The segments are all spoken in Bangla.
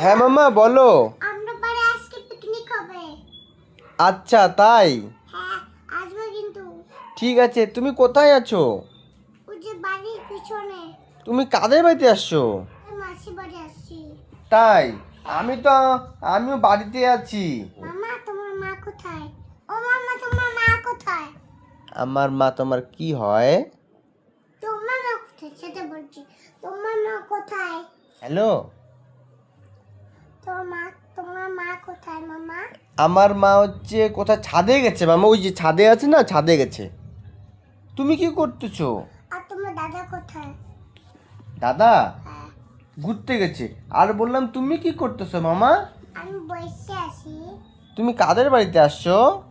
হ্যাঁ মামা বলো। আমরা বাড়ি আজকে পিকনিক হবে। আচ্ছা তাই? হ্যাঁ আসবে কিন্তু। ঠিক আছে তুমি কোথায় আছো? ওই যে বাড়ির পিছনে। তুমি কাদের বাড়িতে আসছো? মাসি বাড়ি আসছি। তাই? আমি তো আমিও বাড়িতে আছি। মামা তোমার মা কোথায়? ও মামা তোমার মা কোথায়? আমার মা তোমার কি হয়? তোমার মা কোথায়? সেটা বলছি। তোমার মা কোথায়? হ্যালো তোমার মা তোমার মা কোথায় মামা আমার মা হচ্ছে কোথায়? ছাদে গেছে মামা। ওই যে ছাদে আছে না? ছাদে গেছে। তুমি কি করতেছো? আর তোমার দাদা কোথায়? দাদা? হ্যাঁ। ঘুরতে গেছে। আর বললাম তুমি কি করতেছো মামা? আমি বসে আছি। তুমি কাদের বাড়িতে আসছো?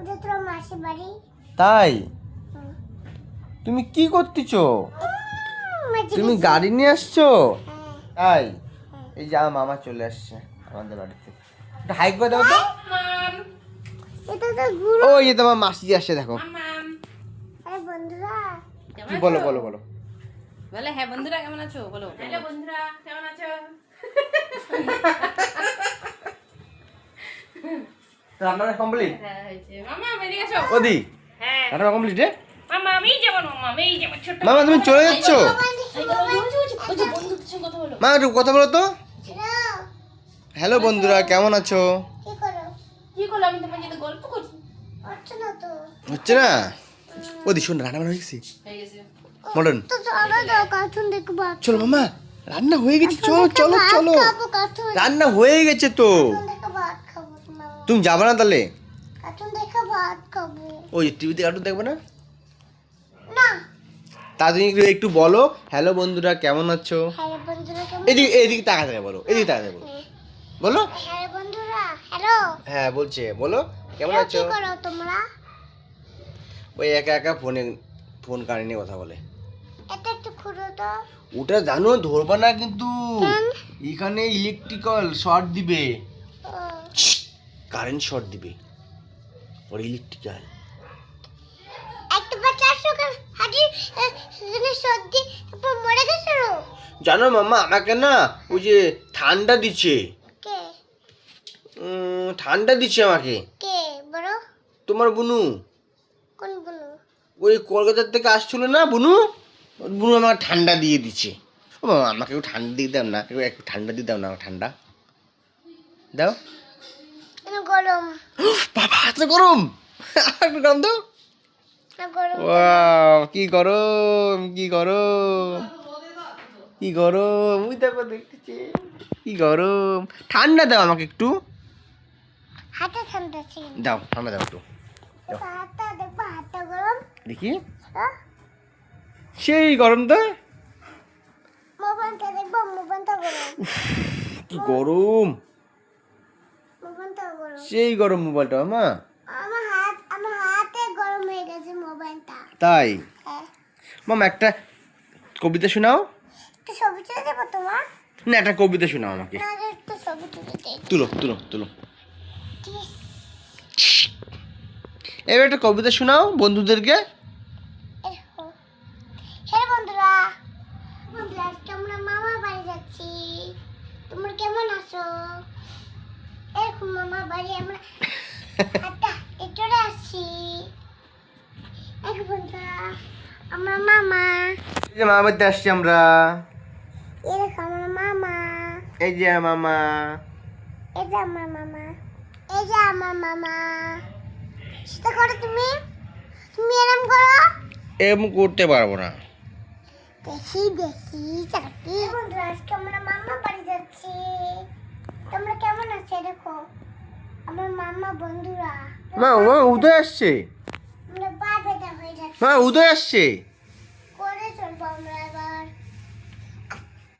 ওটা তোমার মাসি বাড়ি। তাই? তুমি কি করতেছো? তুমি গাড়ি নিয়ে আসছো? হ্যাঁ। তাই? এই যে আমার মামা চলে আসছে আমাদের বাড়িতে। একটু হাই করে দাও তো। এটা ও এই তোমার মাসি আসছে দেখো। কি বলো বলো বলো। বলে হ্যাঁ বন্ধুরা কেমন আছো? বলো। হ্যালো বন্ধুরা কেমন আছো? রান্না কমপ্লিট হ্যাঁ হয়েছে। মামা বেরিয়ে গেছো? ওদি হ্যাঁ। রান্না কমপ্লিট মামা আমি যাব মামা আমি যাব। ছোট মামা তুমি চলে যাচ্ছ? মা একটু কথা বলো তো। হ্যালো বন্ধুরা কেমন আছো? কি করো? কি করল? আমি তোমার সাথে গল্প করছি। হচ্ছে না তো। হচ্ছে না? ওদি শোন রান্না বান্না হয়ে গেছে? হয়ে গেছে। মডার্ন তো চলো তো কার্টুন দেখব চলো মামা রান্না হয়ে গেছে চলো চলো চলো। রান্না হয়ে গেছে তো। তুমি যাবে না তাহলে? কার্টুন দেখে ভাত খাব। ওই টিভিতে কার্টুন দেখবে না? না। তা তুমি একটু বলো। হ্যালো বন্ধুরা কেমন আছো? হ্যালো বন্ধুরা কেমন এদিকে এদিকে তাকা থাকে বলো এদিকে তাকা থাকে বলো। বলো। বন্ধুরা হ্যালো। হ্যাঁ বলছে বলো কেমন আছো? করো তোমরা? ওই একা একা ফোনে ফোন কানে নিয়ে কথা বলে। এটা একটু খুঁড়ো তো। ওটা জানো ধরবা না কিন্তু। এখানে ইলেকট্রিক্যাল শর্ট দিবে। কারেন্ট শর্ট দিবে। ওর ইলেকট্রিক্যাল জানো মামা আমাকে না ওই যে ঠান্ডা দিচ্ছে। ঠান্ডা দিচ্ছে আমাকে। কে? বড়? তোমার বুনু। কোন বলু ওই কলকাতার থেকে আসছিল না বুনু? বুনু আমাকে ঠান্ডা দিয়ে দিচ্ছে। ও একটু ঠান্ডা দিয়ে দাও না একটু ঠান্ডা দিয়ে দাও না ঠান্ডা। দাও। গরম। বাবা হাতে গরম। একটু গরম দাও। ওয়াও কি গরম কি গরম। কি গরম ওই দেখো দেখতেছে। কি গরম। ঠান্ডা দাও আমাকে একটু। হাতে ঠান্ডা ছিল দাও ঠান্ডা দাও একটু। হাতটা হাতটা গরম। দেখি। হ্যাঁ? সেই গরম তো মোবাইলটা দেখব মোবাইলটা গরম। কি গরম। মোবাইলটা গরম। সেই গরম মোবাইলটা মা আমার হাত আমার হাতে গরম হয়ে গেছে মোবাইলটা। তাই? মাম একটা কবিতা শোনাও। একটু ছবি তুলে দেবো তোমার? না একটা কবিতা শোনাও আমাকে। ছবি তুলো তুলো তুলো Please. এবার একটা কবিতা শোনাও বন্ধুদেরকে। হ্যাঁ বন্ধুরা। বন্ধুরা আজকে আমরা মামার বাড়ি যাচ্ছি। তোমরা কেমন আছো? এরকম মামার বাড়ি আমরা হাঁটা চলে আসছি। এক বন্ধুরা আমরা মামা। এই যে মামা বাড়িতে আসছি আমরা। এরকম আমরা মামা। এই যে মামা। এই যে আমার মামা। এই যে আমার মামা। সেটা করো তুমি। তুমি এরম করো। এম করতে পারব না। দেখি দেখি চাকরি বন্ধুরা আজকে আমরা মামা বাড়ি যাচ্ছি। তোমরা কেমন আছো দেখো আমার মামা বন্ধুরা। মা ও উদয় আসছে। আমরা বা বেদা হয়ে যাচ্ছে। মা উদয় আসছে।